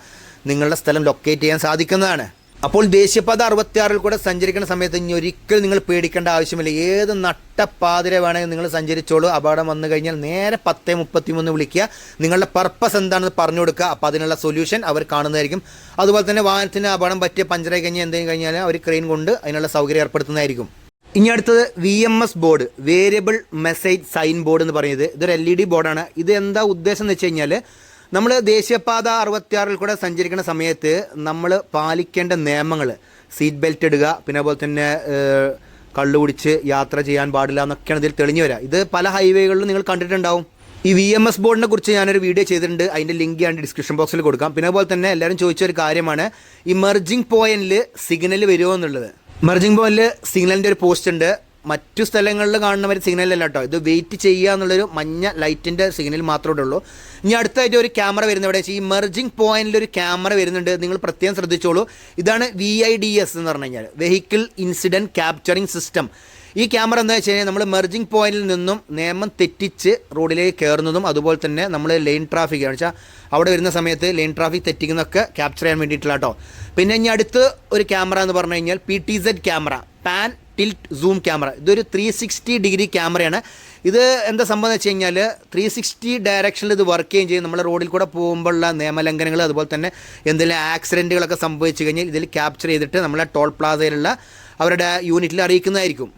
നിങ്ങളുടെ സ്ഥലം ലൊക്കേറ്റ് ചെയ്യാൻ സാധിക്കുന്നതാണ്. അപ്പോൾ ദേശീയപാത അറുപത്തിയാറിൽ കൂടെ സഞ്ചരിക്കുന്ന സമയത്ത് ഇനി ഒരിക്കലും നിങ്ങൾ പേടിക്കേണ്ട ആവശ്യമില്ല. ഏത് നട്ടപ്പാതിരെ വേണമെങ്കിൽ നിങ്ങൾ സഞ്ചരിച്ചോളൂ. അപകടം വന്നു കഴിഞ്ഞാൽ നേരെ പത്ത് മുപ്പത്തി മൂന്ന് വിളിക്കുക. നിങ്ങളുടെ പർപ്പസ് എന്താണെന്ന് പറഞ്ഞു കൊടുക്കുക. അപ്പോൾ അതിനുള്ള സൊല്യൂഷൻ അവർ കാണുന്നതായിരിക്കും. അതുപോലെ തന്നെ വാഹനത്തിന് അപകടം പറ്റിയ പഞ്ചറായി കഴിഞ്ഞാൽ എന്തെങ്കിലും കഴിഞ്ഞാൽ അവർ ക്രെയിൻ കൊണ്ട് അതിനുള്ള സൗകര്യം ഏർപ്പെടുത്തുന്നതായിരിക്കും. ഇനി അടുത്തത് V M S board variable message sign board എന്ന് പറയുന്നത്. ഇതൊരു എൽ ഇ ഡി ബോർഡാണ് ഇത് എന്താ ഉദ്ദേശം എന്ന് വെച്ച് കഴിഞ്ഞാൽ നമ്മൾ ദേശീയപാത അറുപത്തിയാറിൽ കൂടെ സഞ്ചരിക്കുന്ന സമയത്ത് നമ്മൾ പാലിക്കേണ്ട നിയമങ്ങൾ സീറ്റ് ബെൽറ്റ് ഇടുക പിന്നെ അതുപോലെ തന്നെ കള്ളു കുടിച്ച് യാത്ര ചെയ്യാൻ പാടില്ല എന്നൊക്കെയാണ് ഇതിൽ തെളിഞ്ഞു വരിക. ഇത് പല ഹൈവേകളിലും നിങ്ങൾ കണ്ടിട്ടുണ്ടാവും. ഈ വി എം എസ് ബോർഡിനെ കുറിച്ച് ഞാനൊരു വീഡിയോ ചെയ്തിട്ടുണ്ട്. അതിന്റെ ലിങ്ക് ഞാൻ ഡിസ്ക്രിപ്ഷൻ ബോക്സിൽ കൊടുക്കാം. പിന്നെ അതുപോലെ തന്നെ എല്ലാവരും ചോദിച്ച ഒരു കാര്യമാണ് ഈ പോയിന്റിൽ സിഗ്നൽ വരുമോ എന്നുള്ളത്. മെർജിംഗ് പോയിന്റിൽ സിഗ്നലിന്റെ ഒരു പോസ്റ്റ് ഉണ്ട്. മറ്റു സ്ഥലങ്ങളിൽ കാണുന്നവർ സിഗ്നൽ അല്ല കേട്ടോ. ഇത് വെയിറ്റ് ചെയ്യുക എന്നുള്ളൊരു മഞ്ഞ ലൈറ്റിന്റെ സിഗ്നൽ മാത്രമേ ഉള്ളൂ. ഇനി അടുത്തായിട്ട് ഒരു ക്യാമറ വരുന്ന ഇവിടെ. ഈ മെർജിംഗ് പോയിന്റിൽ ഒരു ക്യാമറ വരുന്നുണ്ട്. നിങ്ങൾ പ്രത്യേകം ശ്രദ്ധിച്ചോളൂ. ഇതാണ് വി ഐ ഡി എസ് എന്ന് പറഞ്ഞു കഴിഞ്ഞാൽ വെഹിക്കിൾ ഇൻസിഡന്റ് ക്യാപ്ചറിങ് സിസ്റ്റം ഈ ക്യാമറ എന്താ വെച്ച് കഴിഞ്ഞാൽ നമ്മൾ മെർജിംഗ് പോയിന്റിൽ നിന്നും നിയമം തെറ്റിച്ച് റോഡിലേക്ക് കയറുന്നതും അതുപോലെ തന്നെ നമ്മൾ ലൈൻ ട്രാഫിക് എന്ന് വെച്ചാൽ അവിടെ വരുന്ന സമയത്ത് ലൈൻ ട്രാഫിക് തെറ്റിക്കുന്നതൊക്കെ ക്യാപ്ചർ ചെയ്യാൻ വേണ്ടിയിട്ടുള്ള കേട്ടോ പിന്നെ ഇനി അടുത്ത് ഒരു ക്യാമറ എന്ന് പറഞ്ഞു കഴിഞ്ഞാൽ P T Z camera. Pan tilt zoom camera. ഇതൊരു ത്രീ സിക്സ്റ്റി ഡിഗ്രി ക്യാമറയാണ്. ഇത് എന്താ സംഭവം എന്ന് വെച്ച് കഴിഞ്ഞാൽ ത്രീ സിക്സ്റ്റി ഡയറക്ഷനിൽ ഇത് വർക്ക് ചെയ്യുകയും ചെയ്യും. നമ്മൾ റോഡിൽ കൂടെ പോകുമ്പോഴുള്ള നിയമലംഘനങ്ങൾ അതുപോലെ തന്നെ എന്തെങ്കിലും ആക്സിഡന്റുകളൊക്കെ സംഭവിച്ചു കഴിഞ്ഞാൽ ഇതിൽ ക്യാപ്ചർ ചെയ്തിട്ട് നമ്മളെ ടോൾ പ്ലാസയിലുള്ള അവരുടെ യൂണിറ്റിൽ അറിയിക്കുന്നതായിരിക്കും.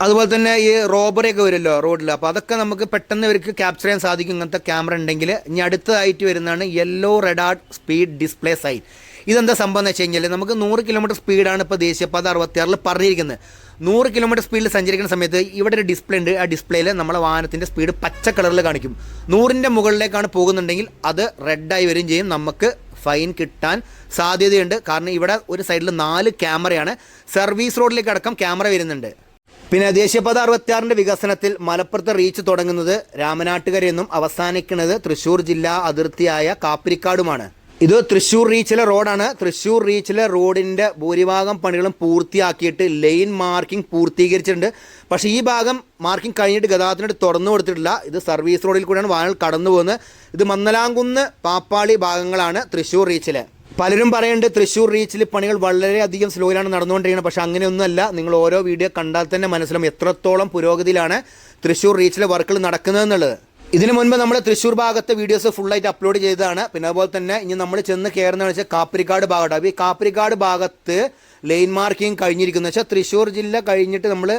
അതുപോലെ തന്നെ ഈ റോബറി ഒക്കെ വരുമല്ലോ റോഡിൽ അപ്പോൾ അതൊക്കെ നമുക്ക് പെട്ടെന്ന് ഇവർക്ക് ക്യാപ്ചർ ചെയ്യാൻ സാധിക്കും. ഇങ്ങനത്തെ ക്യാമറ ഉണ്ടെങ്കിൽ ഇനി അടുത്തതായിട്ട് വരുന്നതാണ് yellow radar speed display sign ഇതെന്താ സംഭവം എന്ന് വെച്ച് കഴിഞ്ഞാൽ നമുക്ക് നൂറ് കിലോമീറ്റർ സ്പീഡാണ് ഇപ്പോൾ ദേശീയപാത അറുപത്തിയാറിൽ പറഞ്ഞിരിക്കുന്നത്. നൂറ് കിലോമീറ്റർ സ്പീഡിൽ സഞ്ചരിക്കുന്ന സമയത്ത് ഇവിടെ ഒരു ഡിസ്പ്ലേ ഉണ്ട്. ആ ഡിസ്പ്ലേയിൽ നമ്മളെ വാഹനത്തിന്റെ സ്പീഡ് പച്ച കളറിൽ കാണിക്കും. നൂറിന്റെ മുകളിലേക്കാണ് പോകുന്നുണ്ടെങ്കിൽ അത് റെഡായി വരികയും ചെയ്യും. നമുക്ക് ഫൈൻ കിട്ടാൻ സാധ്യതയുണ്ട്. കാരണം ഇവിടെ ഒരു സൈഡിൽ നാല് ക്യാമറയാണ് സർവീസ് റോഡിലേക്ക് അടക്കം ക്യാമറ വരുന്നുണ്ട്. പിന്നെ ദേശീയപാത അറുപത്തിയാറിന്റെ വികസനത്തിൽ മലപ്പുറത്ത് റീച്ച് തുടങ്ങുന്നത് രാമനാട്ടുകരയെന്നും അവസാനിക്കുന്നത് തൃശൂർ ജില്ലാ അതിർത്തിയായ കാപ്പിരിക്കാടുമാണ്. ഇത് തൃശൂർ റീച്ചിലെ റോഡാണ്. തൃശൂർ റീച്ചിലെ റോഡിന്റെ ഭൂരിഭാഗം പണികളും പൂർത്തിയാക്കിയിട്ട് ലൈൻ മാർക്കിംഗ് പൂർത്തീകരിച്ചിട്ടുണ്ട്. പക്ഷേ ഈ ഭാഗം മാർക്കിംഗ് കഴിഞ്ഞിട്ട് ഗതാഗതത്തിനായിട്ട് തുറന്നു കൊടുത്തിട്ടില്ല. ഇത് സർവീസ് റോഡിൽ കൂടെയാണ് വാഹനങ്ങൾ കടന്നു പോകുന്നത് ഇത് മന്നലാംകുന്ന് പാപ്പാളി ഭാഗങ്ങളാണ് തൃശൂർ റീച്ചിലെ. പലരും പറയുന്നുണ്ട് തൃശ്ശൂർ റീച്ചിൽ പണികൾ വളരെയധികം സ്ലോയിലാണ് നടന്നുകൊണ്ടിരിക്കുന്നത്. പക്ഷേ അങ്ങനെയൊന്നുമല്ല. നിങ്ങൾ ഓരോ വീഡിയോ കണ്ടാൽ തന്നെ മനസ്സിലാവും എത്രത്തോളം പുരോഗതിയിലാണ് തൃശ്ശൂർ റീച്ചിലെ വർക്കുകൾ നടക്കുന്നതെന്നുള്ളത് ഇതിനു മുൻപ് നമ്മൾ തൃശ്ശൂർ ഭാഗത്തെ വീഡിയോസ് ഫുള്ളായിട്ട് അപ്ലോഡ് ചെയ്തതാണ്. പിന്നെ അതുപോലെ തന്നെ ഇനി നമ്മൾ ചെന്ന് കയറുന്ന വെച്ചാൽ കാപ്പരിക്കാട് ഭാഗമാണ് അപ്പോൾ ഈ കാപ്പരിക്കാട് ഭാഗത്ത് ലൈൻ മാർക്കിംഗ് കഴിഞ്ഞിരിക്കുന്നത് വെച്ചാൽ തൃശ്ശൂർ ജില്ല കഴിഞ്ഞിട്ട് നമ്മൾ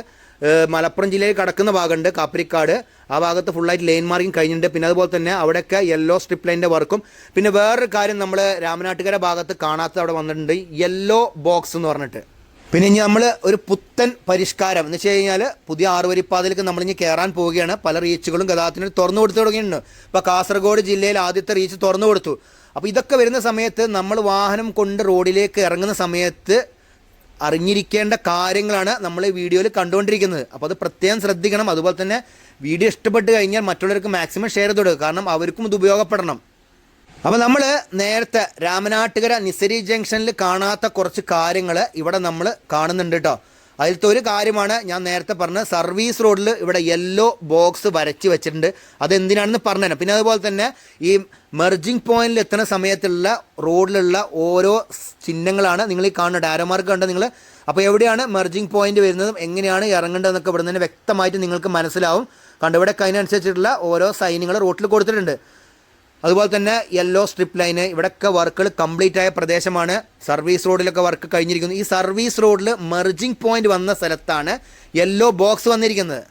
മലപ്പുറം ജില്ലയിൽ കടക്കുന്ന ഭാഗമുണ്ട് കാപ്പരിക്കാട്. ആ ഭാഗത്ത് ഫുള്ളായിട്ട് ലൈൻ മാർക്കിംഗ് കഴിഞ്ഞിട്ടുണ്ട്. പിന്നെ അതുപോലെ തന്നെ അവിടെയൊക്കെ യെല്ലോ സ്ട്രിപ്പ് ലൈന്റെ വർക്കും പിന്നെ വേറൊരു കാര്യം നമ്മൾ രാമനാട്ടുകര ഭാഗത്ത് കാണാത്ത അവിടെ വന്നിട്ടുണ്ട്. യെല്ലോ ബോക്സ് എന്ന് പറഞ്ഞിട്ട്. പിന്നെ ഇനി നമ്മൾ ഒരു പുത്തൻ പരിഷ്കാരം. എന്ന് വെച്ച് കഴിഞ്ഞാൽ പുതിയ ആറുവരിപ്പാതയിലേക്ക് നമ്മൾ ഇനി കയറാൻ പോവുകയാണ്. പല റീച്ചുകളും ഗതാഗതത്തിന് തുറന്നു കൊടുത്തു തുടങ്ങിയിട്ടുണ്ട്. ഇപ്പോൾ കാസർഗോഡ് ജില്ലയിൽ ആദ്യത്തെ റീച്ച് തുറന്നു കൊടുത്തു. അപ്പോൾ ഇതൊക്കെ വരുന്ന സമയത്ത് നമ്മൾ വാഹനം കൊണ്ട് റോഡിലേക്ക് ഇറങ്ങുന്ന സമയത്ത് അറിഞ്ഞിരിക്കേണ്ട കാര്യങ്ങളാണ് നമ്മൾ ഈ വീഡിയോയിൽ കണ്ടുകൊണ്ടിരിക്കുന്നത്. അപ്പോൾ അത് പ്രത്യേകം ശ്രദ്ധിക്കണം. അതുപോലെ തന്നെ വീഡിയോ ഇഷ്ടപ്പെട്ട് കഴിഞ്ഞാൽ മറ്റുള്ളവർക്ക് മാക്സിമം ഷെയർ ചെയ്ത് കൊടുക്കുക. കാരണം അവർക്കും ഇത് ഉപയോഗപ്പെടണം. അപ്പോൾ നമ്മൾ നേരത്തെ രാമനാട്ടുകര നിസരി ജംഗ്ഷനിൽ കാണാത്ത കുറച്ച് കാര്യങ്ങൾ ഇവിടെ നമ്മൾ കാണുന്നുണ്ട് കേട്ടോ അതിലത്തെ ഒരു കാര്യമാണ് ഞാൻ നേരത്തെ പറഞ്ഞത് സർവീസ് റോഡിൽ ഇവിടെ യെല്ലോ ബോക്സ് വരച്ച് വെച്ചിട്ടുണ്ട്. അതെന്തിനാണെന്ന് പറഞ്ഞു പിന്നെ അതുപോലെ തന്നെ ഈ മെർജിങ് പോയിന്റിൽ എത്തുന്ന സമയത്തുള്ള റോഡിലുള്ള ഓരോ ചിഹ്നങ്ങളാണ് നിങ്ങൾ ഈ കാണുന്ന ഡാരോമാർക്ക് കണ്ട് നിങ്ങൾ. അപ്പോൾ എവിടെയാണ് മെർജിങ് പോയിന്റ് വരുന്നതും എങ്ങനെയാണ് ഇറങ്ങേണ്ടതെന്നൊക്കെ ഇവിടെ നിന്ന് വ്യക്തമായിട്ട് നിങ്ങൾക്ക് മനസ്സിലാവും. കണ്ട്? ഇവിടെ കഴിഞ്ഞനുസരിച്ചിട്ടുള്ള ഓരോ സൈനുകൾ റോട്ടിൽ കൊടുത്തിട്ടുണ്ട്. അതുപോലെ തന്നെ യെല്ലോ സ്ട്രിപ്പ് ലൈന് ഇവിടെയൊക്കെ വർക്കുകൾ കംപ്ലീറ്റ് ആയ പ്രദേശമാണ്. സർവീസ് റോഡിലൊക്കെ വർക്ക് കഴിഞ്ഞിരിക്കുന്നു. ഈ സർവീസ് റോഡിൽ മെർജിംഗ് പോയിന്റ് വന്ന സ്ഥലത്താണ് യെല്ലോ ബോക്സ് വന്നിരിക്കുന്നത്.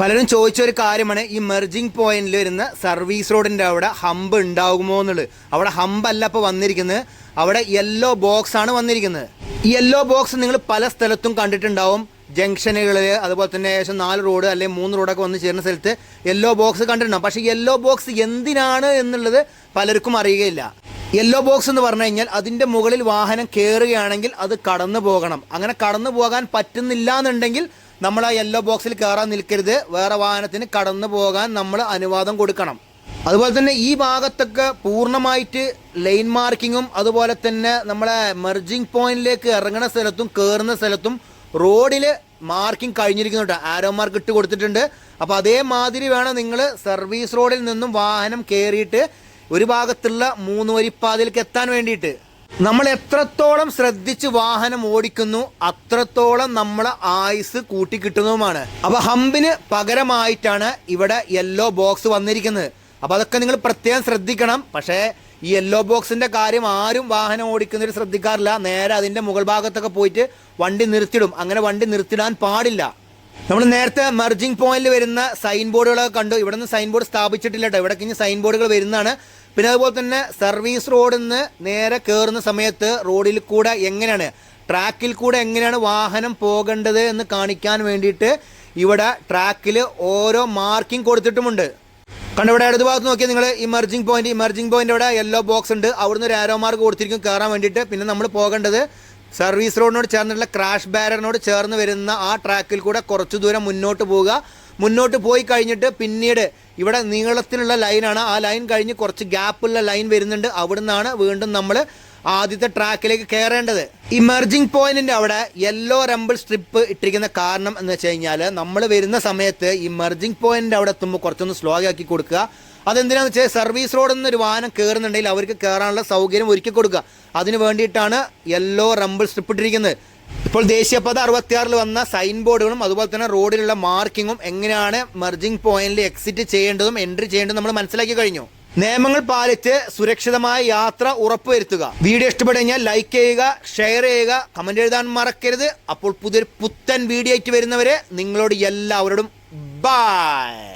പലരും ചോദിച്ച ഒരു കാര്യമാണ് ഈ മെർജിംഗ് പോയിന്റിൽ വരുന്ന സർവീസ് റോഡിന്റെ അവിടെ ഹമ്പ് ഉണ്ടാകുമോ എന്നുള്ളത്. അവിടെ ഹമ്പ് അല്ല ഇപ്പോൾ വന്നിരിക്കുന്നത്. അവിടെ യെല്ലോ ബോക്സ് ആണ് വന്നിരിക്കുന്നത്. ഈ യെല്ലോ ബോക്സ് നിങ്ങൾ പല സ്ഥലത്തും കണ്ടിട്ടുണ്ടാവും. ജംഗ്ഷനുകളിൽ അതുപോലെ തന്നെ ഏകദേശം നാല് റോഡ് അല്ലെങ്കിൽ മൂന്ന് റോഡൊക്കെ വന്ന് ചേരുന്ന സ്ഥലത്ത് യെല്ലോ ബോക്സ് കണ്ടിട്ടുണ്ടാവും പക്ഷേ യെല്ലോ ബോക്സ് എന്തിനാണ് എന്നുള്ളത് പലർക്കും അറിയുകയില്ല. യെല്ലോ ബോക്സ് എന്ന് പറഞ്ഞു കഴിഞ്ഞാൽ അതിന്റെ മുകളിൽ വാഹനം കയറുകയാണെങ്കിൽ അത് കടന്നു പോകണം. അങ്ങനെ കടന്നു പോകാൻ പറ്റുന്നില്ല എന്നുണ്ടെങ്കിൽ നമ്മൾ ആ യെല്ലോ ബോക്സിൽ കയറാൻ നിൽക്കരുത്. വേറെ വാഹനത്തിന് കടന്നു പോകാൻ നമ്മൾ അനുവാദം കൊടുക്കണം. അതുപോലെ തന്നെ ഈ ഭാഗത്തൊക്കെ പൂർണമായിട്ട് ലൈൻ മാർക്കിങ്ങും അതുപോലെ തന്നെ നമ്മളെ മെർജിങ് പോയിന്റിലേക്ക് ഇറങ്ങുന്ന സ്ഥലത്തും കയറുന്ന സ്ഥലത്തും റോഡിൽ മാർക്കിംഗ് കഴിഞ്ഞിരിക്കുന്നുണ്ട്. ആരോ മാർക്ക് ഇട്ട് കൊടുത്തിട്ടുണ്ട്. അപ്പോൾ അതേമാതിരി വേണം നിങ്ങൾ സർവീസ് റോഡിൽ നിന്നും വാഹനം കയറിയിട്ട് ഒരു ഭാഗത്തുള്ള മൂന്ന് വരിപ്പാതയിലേക്ക് എത്താൻ വേണ്ടിയിട്ട്. നമ്മൾ എത്രത്തോളം ശ്രദ്ധിച്ച് വാഹനം ഓടിക്കുന്നു അത്രത്തോളം നമ്മളെ ആയുസ് കൂട്ടിക്കിട്ടുന്നതുമാണ് അപ്പോൾ ഹമ്പിന് പകരമായിട്ടാണ് ഇവിടെ യെല്ലോ ബോക്സ് വന്നിരിക്കുന്നത്. അപ്പോൾ അതൊക്കെ നിങ്ങൾ പ്രത്യേകം ശ്രദ്ധിക്കണം. പക്ഷേ ഈ യെല്ലോ ബോക്സിന്റെ കാര്യം ആരും വാഹനം ഓടിക്കുന്നവർ ശ്രദ്ധിക്കാറില്ല. നേരെ അതിന്റെ മുകൾ ഭാഗത്തൊക്കെ പോയിട്ട് വണ്ടി നിർത്തിടും. അങ്ങനെ വണ്ടി നിർത്തിടാൻ പാടില്ല. നമ്മൾ നേരത്തെ മെർജിങ് പോയിന്റിൽ വരുന്ന സൈൻ ബോർഡുകളൊക്കെ കണ്ടു. ഇവിടെ നിന്ന് സൈൻ ബോർഡ് സ്ഥാപിച്ചിട്ടില്ല കേട്ടോ ഇവിടെ കഴിഞ്ഞ് സൈൻ ബോർഡുകൾ വരുന്നതാണ്. പിന്നെ അതുപോലെ തന്നെ സർവീസ് റോഡിൽ നിന്ന് നേരെ കയറുന്ന സമയത്ത് റോഡിൽ കൂടെ എങ്ങനെയാണ്? ട്രാക്കിൽ കൂടെ എങ്ങനെയാണ് വാഹനം പോകേണ്ടത് എന്ന് കാണിക്കാൻ വേണ്ടിയിട്ട് ഇവിടെ ട്രാക്കിൽ ഓരോ മാർക്കിംഗ് കൊടുത്തിട്ടുമുണ്ട്. കണ്ട ഇവിടെ ഇടത് ഭാഗത്ത് നോക്കിയാൽ നിങ്ങൾ ഇമർജിംഗ് പോയിന്റ് ഇമർജിംഗ് പോയിന്റ് ഇവിടെ യെല്ലോ ബോക്സ് ഉണ്ട്. അവിടുന്ന് ഒരു ആരോ മാർക്ക് കൊടുത്തിരിക്കും കയറാൻ വേണ്ടിയിട്ട്. പിന്നെ നമ്മൾ പോകേണ്ടത് സർവീസ് റോഡിനോട് ചേർന്നിട്ടുള്ള ക്രാഷ് ബാരറിനോട് ചേർന്ന് വരുന്ന ആ ട്രാക്കിൽ കൂടെ കുറച്ച് ദൂരം മുന്നോട്ട് പോവുക. മുന്നോട്ട് പോയി കഴിഞ്ഞിട്ട് പിന്നീട് ഇവിടെ നീളത്തിലുള്ള ലൈനാണ് ആ ലൈൻ കഴിഞ്ഞ് കുറച്ച് ഗ്യാപ്പുള്ള ലൈൻ വരുന്നുണ്ട്. അവിടുന്നാണ് വീണ്ടും നമ്മൾ ആദ്യത്തെ ട്രാക്കിലേക്ക് കയറേണ്ടത് ഇമർജിംഗ് പോയിന്റിന്റെ അവിടെ യെല്ലോ റംബിൾ സ്ട്രിപ്പ് ഇട്ടിരിക്കുന്ന കാരണം എന്ന് വെച്ച് കഴിഞ്ഞാൽ നമ്മൾ വരുന്ന സമയത്ത് ഇമർജിംഗ് മെർജിംഗ് പോയിന്റിന്റെ അവിടെ എത്തുമ്പോൾ കുറച്ചൊന്ന് സ്ലോ ആക്കി കൊടുക്കുക. അതെന്തിനാന്ന് വെച്ചാൽ സർവീസ് റോഡിൽ നിന്ന് ഒരു വാഹനം കയറുന്നുണ്ടെങ്കിൽ അവർക്ക് കയറാനുള്ള സൗകര്യം ഒരുക്കി കൊടുക്കുക. അതിന് വേണ്ടിയിട്ടാണ് യെല്ലോ റംബിൾ സ്ട്രിപ്പ് ഇട്ടിരിക്കുന്നത്. ഇപ്പോൾ ദേശീയപാത അറുപത്തിയാറിൽ വന്ന സൈൻ ബോർഡുകളും അതുപോലെ തന്നെ റോഡിലുള്ള മാർക്കിങ്ങും എങ്ങനെയാണ് മെർജിംഗ് പോയിന്റിൽ എക്സിറ്റ് ചെയ്യേണ്ടതും എൻട്രി ചെയ്യേണ്ടതും നമ്മൾ മനസ്സിലാക്കി കഴിഞ്ഞു. നിയമങ്ങൾ പാലിച്ച് സുരക്ഷിതമായ യാത്ര ഉറപ്പുവരുത്തുക. വീഡിയോ ഇഷ്ടപ്പെടുകഴിഞ്ഞാൽ ലൈക്ക് ചെയ്യുക ഷെയർ ചെയ്യുക കമന്റ് എഴുതാൻ മറക്കരുത്. അപ്പോൾ പുതിയൊരു പുത്തൻ വീഡിയോ ആയിട്ട് വരുന്നവരെ നിങ്ങളോട് എല്ലാവരോടും ബൈ